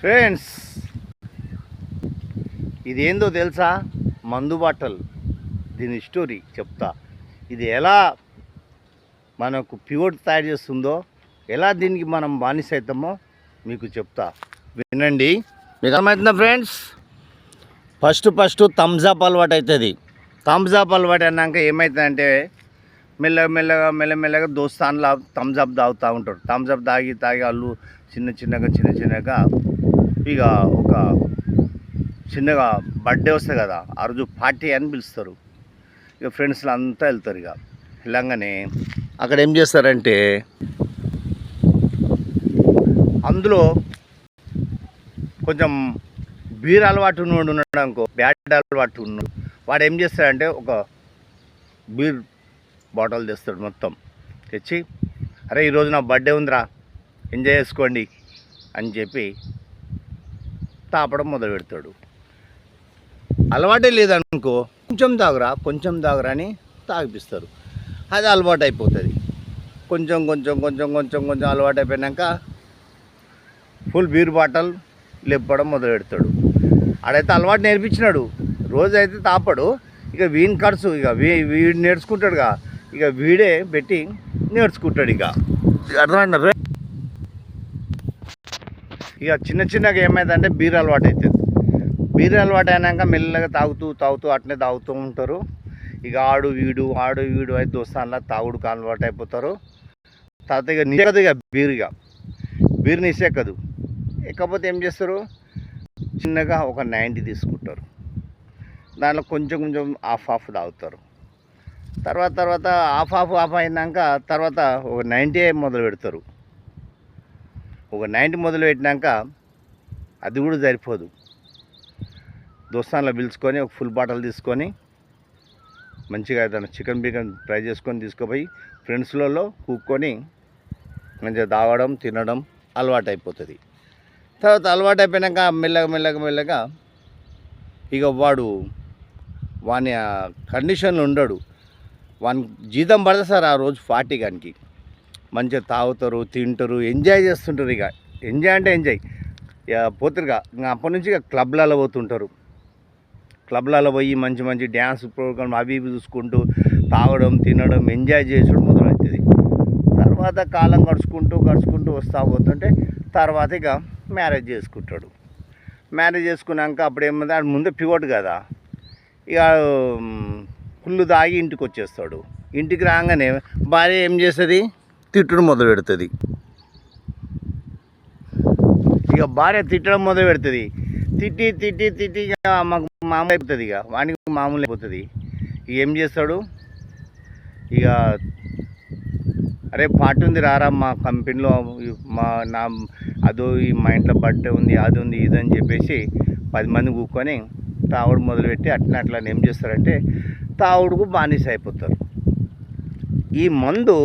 Friends ఇదేందో తెలుసా? మందు బాటల్. దీని స్టోరీ చెప్తా. ఇది ఎలా మనకు ప్యూర్ తయారు చేస్తుందో ఎలా దీనికి మనం బానిస అవుతామో మీకు చెప్తా. వినండి. మీకు అర్థమవుతుందా ఫ్రెండ్స్? ఫస్ట్ ఫస్ట్ థమ్స్అప్ అలవాటు అవుతుంది. థమ్స్అప్ అలవాటు అన్నాక ఏమవుతుందంటే మెల్లగా మెల్లగా మెల్లమెల్లగా దోస్తాన్లా థమ్స్అప్ తాగుతూ ఉంటారు. థమ్స్అప్ తాగి తాగి వాళ్ళు చిన్న చిన్నగా చిన్న చిన్నగా ఇక ఒక చిన్నగా బర్త్డే వస్తుంది కదా ఆ రోజు పార్టీ అని పిలుస్తారు. ఇక ఫ్రెండ్స్లు అంతా వెళ్తారు ఇక. వెళ్ళంగానే అక్కడ ఏం చేస్తారంటే అందులో కొంచెం బీర్ అలవాటు ఉన్నోడు ఉన్నాడు అనుకో బ్యాడ్ అలవాటు ఉన్నాడు వాడు ఏం చేస్తాడంటే ఒక బీర్ బాటిల్ తెస్తాడు మొత్తం. తెచ్చి అరే ఈరోజు నా బర్త్డే ఉందిరా ఎంజాయ్ చేసుకోండి అని చెప్పి తాపడం మొదలు పెడతాడు అలవాటే లేదనుకో కొంచెం తాగురా కొంచెం తాగురా అని తాగిపిస్తారు. అది అలవాటు అయిపోతుంది కొంచెం కొంచెం కొంచెం కొంచెం కొంచెం అలవాటు అయిపోయినాక ఫుల్ బీర్ బాటల్ లేపడం మొదలు పెడతాడు ఆడైతే అలవాటు నేర్పించినాడు. రోజు అయితే తాపడు. ఇక వీని ఖర్చు ఇక వీ వీడు నేర్చుకుంటాడుగా. ఇక వీడే పెట్టి నేర్చుకుంటాడు ఇక. అర్థమైందా? ఇక చిన్న చిన్నగా ఏమైందంటే బీర్ అలవాటు అవుతుంది బీర్ అలవాటు అయినాక మెల్లగా తాగుతూ తాగుతూ అట్నే తాగుతూ ఉంటారు. ఇక ఆడు వీడు ఆడు వీడు అయితే దోస్తాన్లా తాగుడుకు అలవాటు అయిపోతారు తర్వాత ఇక నిషేకదు ఇక బీర్ ఇక. బీర్ నిషేకదు ఎక్కపోతే ఏం చేస్తారు? చిన్నగా ఒక నైంటీ తీసుకుంటారు. దాంట్లో కొంచెం కొంచెం హాఫ్ హాఫ్ తాగుతారు. తర్వాత తర్వాత హాఫ్ హాఫ్ హాఫ్ అయినాక తర్వాత ఒక నైంటీ మొదలు పెడతారు. ఒక నైంటీ మొదలు పెట్టినాక అది కూడా సరిపోదు. దోస్తాన్లో పిలుచుకొని ఒక ఫుల్ బాటిల్ తీసుకొని మంచిగా ఏదైనా చికెన్ బికెన్ ఫ్రై చేసుకొని తీసుకుపోయి ఫ్రెండ్స్లలో కూక్కొని మంచిగా తాగడం తినడం అలవాటు అయిపోతుంది తర్వాత అలవాటు అయిపోయినాక మెల్లగా మెల్లగా మెల్లగా ఇక వాడు వాని కండిషన్లు ఉండడు. వాని జీతం పడదు సార్ ఆ రోజు ఫార్టీ గానికి. మంచిగా తాగుతారు తింటారు ఎంజాయ్ చేస్తుంటారు ఇక. ఎంజాయ్ అంటే ఎంజాయ్. ఇక పోతారుగా ఇంకా. అప్పటి నుంచి ఇక క్లబ్లలో పోతుంటారు. క్లబ్లలో పోయి మంచి మంచి డ్యాన్స్ ప్రోగ్రామ్ అవి ఇవి చూసుకుంటూ తాగడం తినడం ఎంజాయ్ చేసడం మొదలవుతుంది. తర్వాత కాలం గడుచుకుంటూ గడుచుకుంటూ వస్తూ పోతుంటే తర్వాత ఇక మ్యారేజ్ చేసుకుంటాడు. మ్యారేజ్ చేసుకున్నాక అప్పుడు ఏమంది? ఆడు ముందే పివట్ కదా. ఇక ఫుల్ తాగి ఇంటికి వచ్చేస్తాడు. ఇంటికి రాగానే భార్య ఏం చేస్తుంది? తిట్టడం మొదలు పెడుతుంది. ఇక భార్య తిట్టడం మొదలు పెడుతుంది. తిట్టి తిట్టి తిట్టి ఇక మాకు మామూలు అయిపోతుంది ఇక. వానికి మామూలు అయిపోతుంది. ఇక ఏం చేస్తాడు? ఇక అరే పాట ఉంది రారా మా కంపెనీలో మా నా అదో ఈ మా ఇంట్లో బట్టే ఉంది అది ఉంది ఇది అని చెప్పేసి పది మంది కూకొని తావుడు మొదలుపెట్టి అట్లా అట్లా ఏం చేస్తారంటే తావుడుకు బానిస అయిపోతారు. ఈ మందు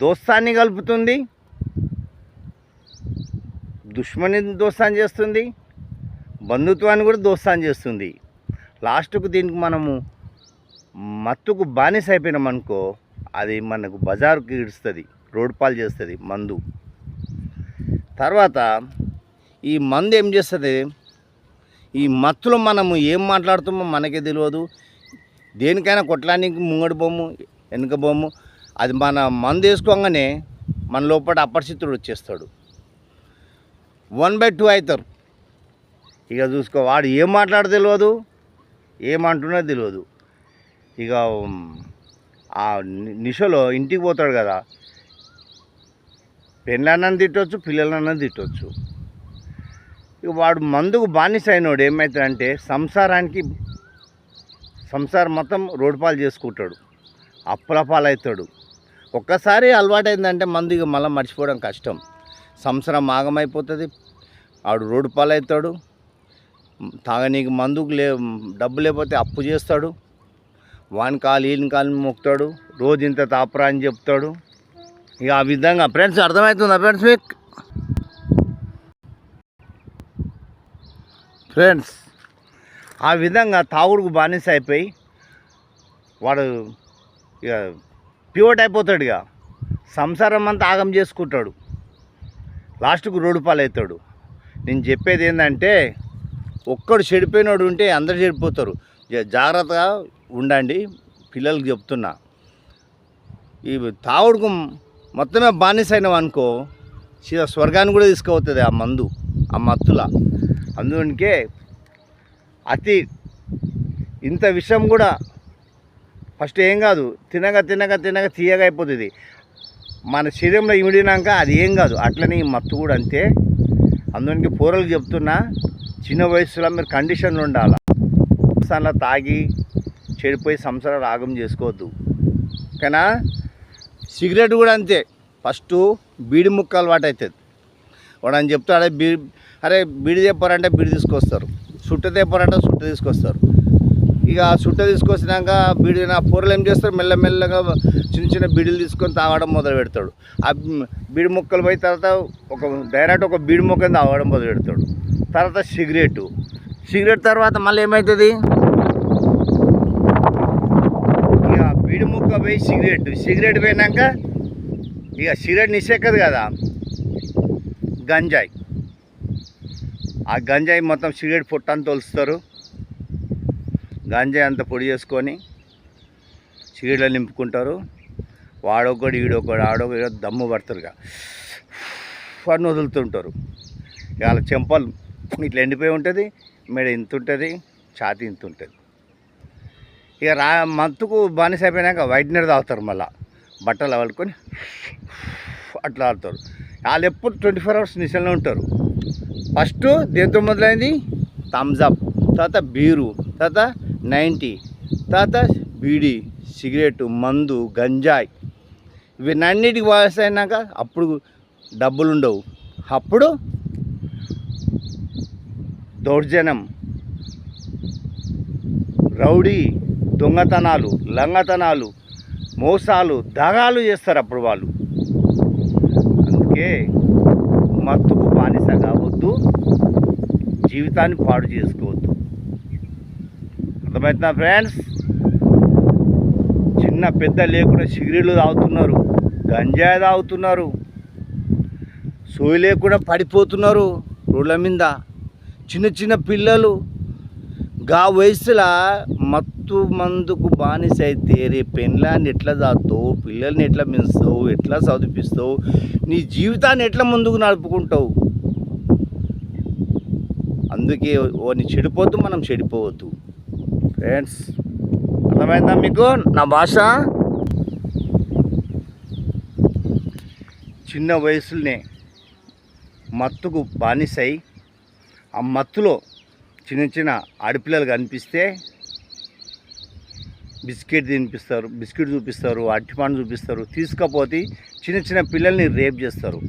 దోస్తాన్ని కలుపుతుంది. దుష్మని దోస్తాన్ని చేస్తుంది. బంధుత్వాన్ని కూడా దోస్తాన్ని చేస్తుంది. లాస్ట్కు దీనికి మనము మత్తుకు బానిస అయిపోయినాం అనుకో అది మనకు బజారుకి ఇడుస్తుంది రోడ్ పాలు చేస్తుంది మందు. తర్వాత ఈ మందు ఏం చేస్తుంది? ఈ మత్తులో మనము ఏం మాట్లాడుతామో మనకే తెలియదు. దేనికైనా కొట్టడానికి ముంగడి బొమ్ము వెనుక బొమ్ము అది మన మందు వేసుకోగానే మన లోపల అపరిచితుడు వచ్చేస్తాడు. వన్ బై టూ అవుతారు. ఇక చూసుకో వాడు ఏం మాట్లాడ తెలియదు ఏమంటున్నదో తెలియదు ఇక ఆ నిషలో ఇంటికి పోతాడు కదా. పెళ్ళనని తిట్టవచ్చు పిల్లలన్నని తిట్టవచ్చు ఇక వాడు మందుకు బానిస అయినోడు ఏమవుతాడంటే సంసారానికి సంసారం మొత్తం రోడ్డు పాలు చేసుకుంటాడు. అప్పుల పాలవుతాడు. ఒక్కసారి అలవాటైందంటే మందు ఇక మళ్ళీ మర్చిపోవడం కష్టం. సంవత్సరం ఆగమైపోతుంది. ఆడు రోడ్డు పాలవుతాడు. తాగనీకి మందుకు లే డబ్బు లేకపోతే అప్పు చేస్తాడు. వాని కాలు ఈయన కాలు మొక్కుతాడు. రోజు ఇంత తాపరా అని చెప్తాడు. ఇక ఆ విధంగా ఫ్రెండ్స్ అర్థమవుతుందా ఫ్రెండ్స్ మీకు? ఫ్రెండ్స్ ఆ విధంగా తాగుడుకు బానిస అయిపోయి వాడు ఇక పివట్ అయిపోతాడు ఇక సంసారం అంతా ఆగం చేసుకుంటాడు. లాస్ట్కు రోడ్డు పాలవుతాడు. నేను చెప్పేది ఏంటంటే ఒక్కడు చెడిపోయినోడు ఉంటే అందరు చెడిపోతారు. జాగ్రత్తగా ఉండండి. పిల్లలకి చెప్తున్నా. ఈ తావుడుకు మొత్తమే బానిసైనవి అనుకో సీదా స్వర్గాన్ని కూడా తీసుకుపోతుంది ఆ మందు ఆ మత్తుల. అందుకే అతి ఇంత విషయం కూడా ఫస్ట్ ఏం కాదు తినగా తినగా తినగా తీయగా అయిపోతుంది. మన శరీరంలో ఇమిడినాక అది ఏం కాదు అట్లనే ఈ మత్తు కూడా అంతే. అందుకే పూరలు చెప్తున్నా చిన్న వయసులో మీరు కండిషన్లు ఉండాలి. సంవత్సరాల తాగి చెడిపోయి సంసారాలు రాగం చేసుకోవద్దు. ఓకేనా? సిగరెట్ కూడా అంతే. ఫస్ట్ బీడి ముక్క అలవాటు అవుతుంది వాడు అని చెప్తాడే బీ అరే బీడి తెప్పారంటే బీడి తీసుకొస్తారు. సుట్ట తెప్పారంటే సుట్ట తీసుకొస్తారు. ఇక చుట్ట సుట్ట తీసుకొచ్చినాక బీడి నా పూరలు ఏం చేస్తారు? మెల్లమెల్లగా చిన్న చిన్న బీడీలు తీసుకొని తాగడం మొదలు పెడతాడు. ఆ బీడి ముక్కలు పోయి తర్వాత ఒక డైరెక్ట్ ఒక బీడి మొక్కని తాగడం మొదలు పెడతాడు. తర్వాత సిగరెట్ సిగరెట్ తర్వాత మళ్ళీ ఏమవుతుంది ఇక బీడి ముక్క పోయి సిగరెట్. సిగరెట్ పోయినాక ఇక సిగరెట్ నిషేకదు కదా. గంజాయి. ఆ గంజాయి మొత్తం సిగరెట్ పొట్టని తోలుస్తారు గంజాయి అంతా పొడి చేసుకొని చీడలు నింపుకుంటారు. వాడొకడు ఈడొకడు ఆడొకడు దమ్ము పడతారు ఇక. అని వదులుతుంటారు. ఇక వాళ్ళ చెంపలు ఇట్లా ఎండిపోయి ఉంటుంది మెడ ఇంత ఉంటుంది ఛాతి ఇంత ఉంటుంది. ఇక రా మంత్కు బానిస అయిపోయినాక వైట్నర్ తాగుతారు మళ్ళా. బట్టలు అవలుకొని అట్లా ఆడతారు వాళ్ళు ఎప్పుడు ట్వంటీ ఫోర్ అవర్స్ నిశలో ఉంటారు. ఫస్ట్ దేంతో మొదలైంది? థమ్స్అప్ తర్వాత బీరు. తర్వాత నైంటీ. తర్వాత బీడీ సిగరెట్ మందు గంజాయి. ఇవన్నిటికి వయసు అయినాక అప్పుడు డబ్బులు ఉండవు అప్పుడు దౌర్జన్యం రౌడీ దొంగతనాలు లంగతనాలు మోసాలు దగాలు చేస్తారు అప్పుడు వాళ్ళు. అందుకే మత్తుకు బానిస కావద్దు జీవితాన్ని పాడు చేసుకోవద్దు. అర్థమవుతుందా ఫ్రెండ్స్ చిన్న పెద్ద లేకుండా సిగరెట్లు తాగుతున్నారు గంజాయి తాగుతున్నారు సోయి లేకుండా పడిపోతున్నారు రోడ్ల మీద. చిన్న చిన్న పిల్లలు గా వయసులో మత్తు మందుకు బానిస అయితే పెన్లాన్ని ఎట్లా దాస్తావు పిల్లల్ని ఎట్లా పెంచుతావు ఎట్లా చదివిపిస్తావు నీ జీవితాన్ని ఎట్లా ముందుకు నడుపుకుంటావు? అందుకే వాడిని చెడిపోద్దు మనం చెడిపోవద్దు. ఫ్రెండ్స్ అర్థమైందా మీకు? నా భాష? చిన్న వయసులోనే మత్తుకు బానిసై ఆ మత్తులో చిన్న చిన్న ఆడపిల్లలు కనిపిస్తే బిస్కెట్ తినిపిస్తారు బిస్కెట్ చూపిస్తారు అరటిపండు చూపిస్తారు తీసుకపోతే చిన్న చిన్న పిల్లల్ని రేప్ చేస్తారు.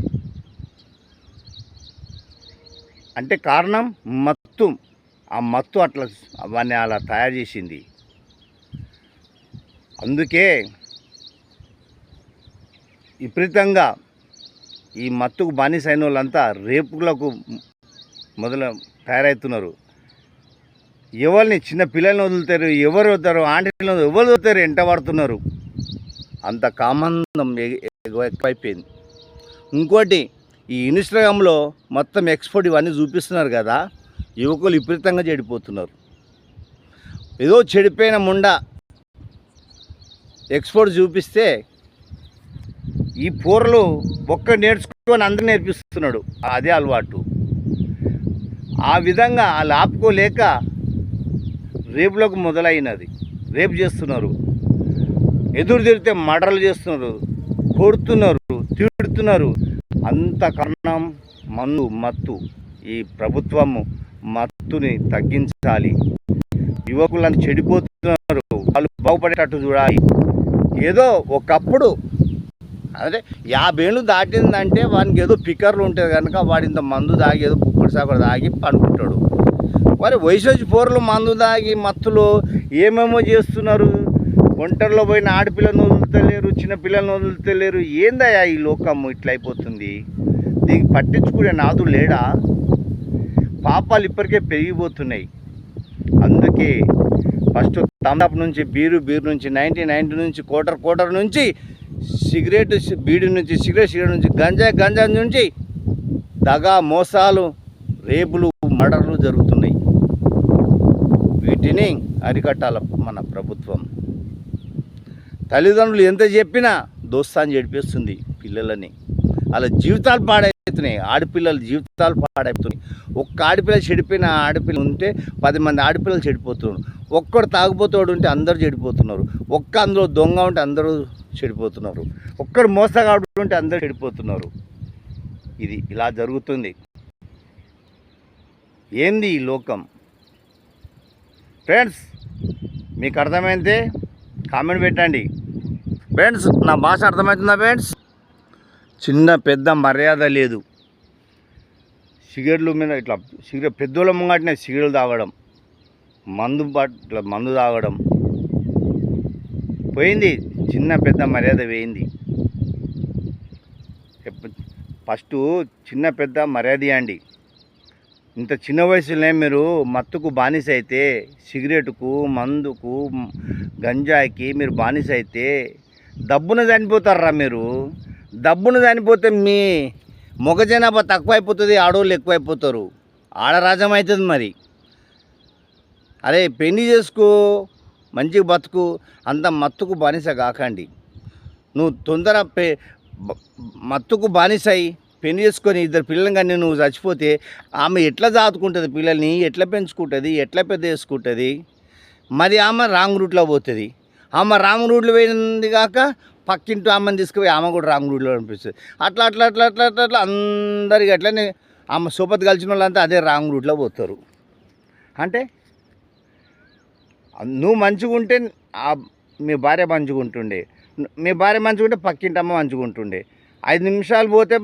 అంటే కారణం మత్తు. ఆ మత్తు అట్లా అవన్నీ అలా తయారు చేసింది. అందుకే విపరీతంగా ఈ మత్తుకు బానిస అయిన వాళ్ళంతా రేపులకు మొదలు తయారవుతున్నారు ఎవరిని చిన్న పిల్లల్ని వదులుతారు ఎవరు వదులుతారు ఆంటీలను ఎవరు వదులుతారు ఎంట పడుతున్నారు అంత కామందం ఎక్కువైపోయింది. ఇంకోటి ఈ ఇన్స్టాగ్రామ్లో మొత్తం ఎక్స్పోర్ట్ ఇవన్నీ చూపిస్తున్నారు కదా? యువకులు విపరీతంగా చెడిపోతున్నారు. ఏదో చెడిపోయిన ముండ ఎక్స్పోర్ట్ చూపిస్తే ఈ పూరలు ఒక్క నేర్చుకొని అందరు నేర్పిస్తున్నాడు. అదే అలవాటు. ఆ విధంగా వాళ్ళు ఆపుకోలేక రేపులోకి మొదలైనది. రేపు చేస్తున్నారు. ఎదురు తిరిగితే మర్డర్లు చేస్తున్నారు. కొడుతున్నారు తిడుతున్నారు. అంత కారణం మందు మత్తు ఈ ప్రభుత్వము మత్తుని తగ్గించాలి. యువకులను చెడిపోతున్నారు. వాళ్ళు బాగుపడేటట్టు చూడాలి. ఏదో ఒకప్పుడు అదే యాభేళ్ళు దాటిందంటే వానికి ఏదో పికర్లు ఉంటుంది కనుక వాడింత మందు తాగి ఏదో కుక్కుడు సాకుడు తాగి పండుకుంటాడు. మరి వయసు వచ్చి పోరలు మందు తాగి మత్తులో ఏమేమో చేస్తున్నారు? ఒంటరిలో పోయిన ఆడపిల్లను వదులుతలేరు చిన్న పిల్లలను వదులుతలేరు. ఏందయ్యా ఈ లోకము ఇట్లా అయిపోతుంది దీనికి పట్టించుకునే నాదు లేడా? పాపాలు ఇప్పటికే పెరిగిపోతున్నాయి. అందుకే ఫస్ట్ తమలపు నుంచి బీరు బీరు నుంచి నైంటీ నైంటీ నుంచి కోటర్ కోటర్ నుంచి సిగరెట్ బీడి నుంచి సిగరెట్ సిగరెట్ నుంచి గంజా గంజా నుంచి దగా మోసాలు రేపులు మర్డర్లు జరుగుతున్నాయి. వీటిని అరికట్టాల మన ప్రభుత్వం. తల్లిదండ్రులు ఎంత చెప్పినా దోస్తాన్ని చెడిపేస్తుంది పిల్లలని. అలా జీవితాలు పాడైపోతున్నాయి. ఆడపిల్లల జీవితాలు పాడైపోతున్నాయి. ఒక్క ఆడపిల్ల చెడిపోయిన ఆడపిల్ల ఉంటే పది మంది ఆడపిల్లలు చెడిపోతున్నారు. ఒక్కడు తాగుపోతాడు ఉంటే అందరూ చెడిపోతున్నారు. ఒక్క అందులో దొంగ ఉంటే అందరూ చెడిపోతున్నారు. ఒక్కడు మోసగాడు ఉంటే అందరూ చెడిపోతున్నారు. ఇది ఇలా జరుగుతుంది. ఏంది ఈ లోకం? ఫ్రెండ్స్ మీకు అర్థమైతే కామెంట్ పెట్టండి. ఫ్రెండ్స్ నా భాష అర్థమవుతుందా ఫ్రెండ్స్? చిన్న పెద్ద మర్యాద లేదు. సిగరెట్లు మీద ఇట్లా సిగరెట్ పెద్దోళ్ళ ముంగటనే సిగరెట్లు తాగడం మందు ఇట్లా మందు తాగడం. పోయింది చిన్న పెద్ద మర్యాద పోయింది. ఫస్ట్ చిన్న పెద్ద మర్యాద ఇవ్వండి ఇంత చిన్న వయసులోనే మీరు మత్తుకు బానిస అయితే సిగరెట్కు మందుకు గంజాయికి మీరు బానిస అయితే డబ్బున చనిపోతారా మీరు. డబ్బును చనిపోతే మీ మొగ జనాభా తక్కువైపోతుంది ఆడవాళ్ళు ఎక్కువైపోతారు. ఆడరాజం అవుతుంది మరి. అరే పెళ్ళి చేసుకో మంచిగా బతుకు అంత మత్తుకు బానిస కాకండి. నువ్వు తొందర పె మత్తుకు బానిసై పెళ్ళి చేసుకొని ఇద్దరు పిల్లలు కానీ నువ్వు చచ్చిపోతే ఆమె ఎట్లా దాతుకుంటుంది పిల్లల్ని ఎట్లా పెంచుకుంటుంది ఎట్లా పెద్ద చేసుకుంటుంది? మరి ఆమె రాంగ్ రూట్లో పోతుంది. ఆమె రాంగ్ రూట్లో పోయింది కాక పక్కింటి అమ్మని తీసుకుపోయి ఆమె కూడా రాంగ్ రూట్లో అనిపిస్తుంది. అట్లా అట్లా అట్లా అట్లా అట్లా అట్లా అందరికి అట్లనే ఆమె సోపతి కలిసిన వాళ్ళంతా అదే రాంగ్ రూట్లో పోతారు. అంటే నువ్వు మంచిగా ఉంటే మీ భార్య మంచిగా ఉంటుండే. మీ భార్య మంచిగా ఉంటే పక్కింటి అమ్మ మంచిగా ఉంటుండే. ఐదు నిమిషాలు పోతే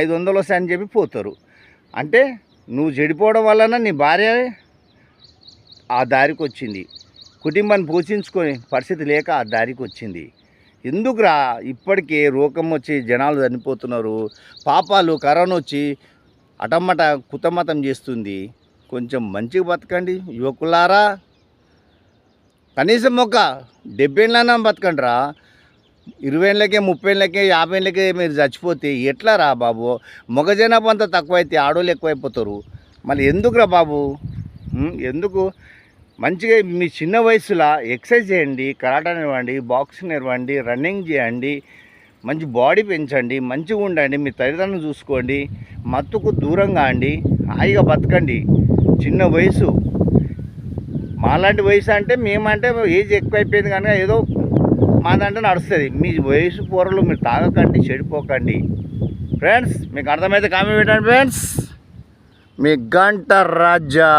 ఐదు వందలు వస్తాయని చెప్పి పోతారు. అంటే నువ్వు చెడిపోవడం వలన నీ భార్య ఆ దారికి వచ్చింది. కుటుంబాన్ని పోషించుకొని పరిస్థితి లేక ఆ దారికి వచ్చింది. ఎందుకురా ఇప్పటికే రోగం వచ్చి జనాలు చనిపోతున్నారు? పాపాలు కరోనా వచ్చి అటమ్మట కుతమతం చేస్తుంది. కొంచెం మంచిగా బతకండి యువకులారా. కనీసం ఒక డెబ్బై బతకండి బతకండిరా. ఇరవై ఏళ్ళకే ముప్పై ఏళ్ళకే యాభై ఏళ్ళకే మీరు చచ్చిపోతే ఎట్లా రా బాబు? మగ జనాభా అంతా తక్కువైతే ఆడోళ్ళు ఎక్కువైపోతారు. మళ్ళీ ఎందుకురా బాబు? ఎందుకు? మంచిగా మీ చిన్న వయసులో ఎక్సర్సైజ్ చేయండి కరాటా ఇవ్వండి బాక్సింగ్ ఇవ్వండి రన్నింగ్ చేయండి మంచి బాడీ పెంచండి మంచిగా ఉండండి మీ తల్లిదండ్రులు చూసుకోండి మత్తుకు దూరంగా అండి హాయిగా బతకండి. చిన్న వయసు. మాలాంటి వయసు అంటే మేమంటే ఏజ్ ఎక్కువైపోయింది కనుక ఏదో మాదంటే నడుస్తుంది. మీ వయసు పూర్వలు మీరు తాగకండి చెడిపోకండి. ఫ్రెండ్స్ మీకు అర్థమైతే కామెంట్ పెట్టండి ఫ్రెండ్స్. మీ గంట రాజా.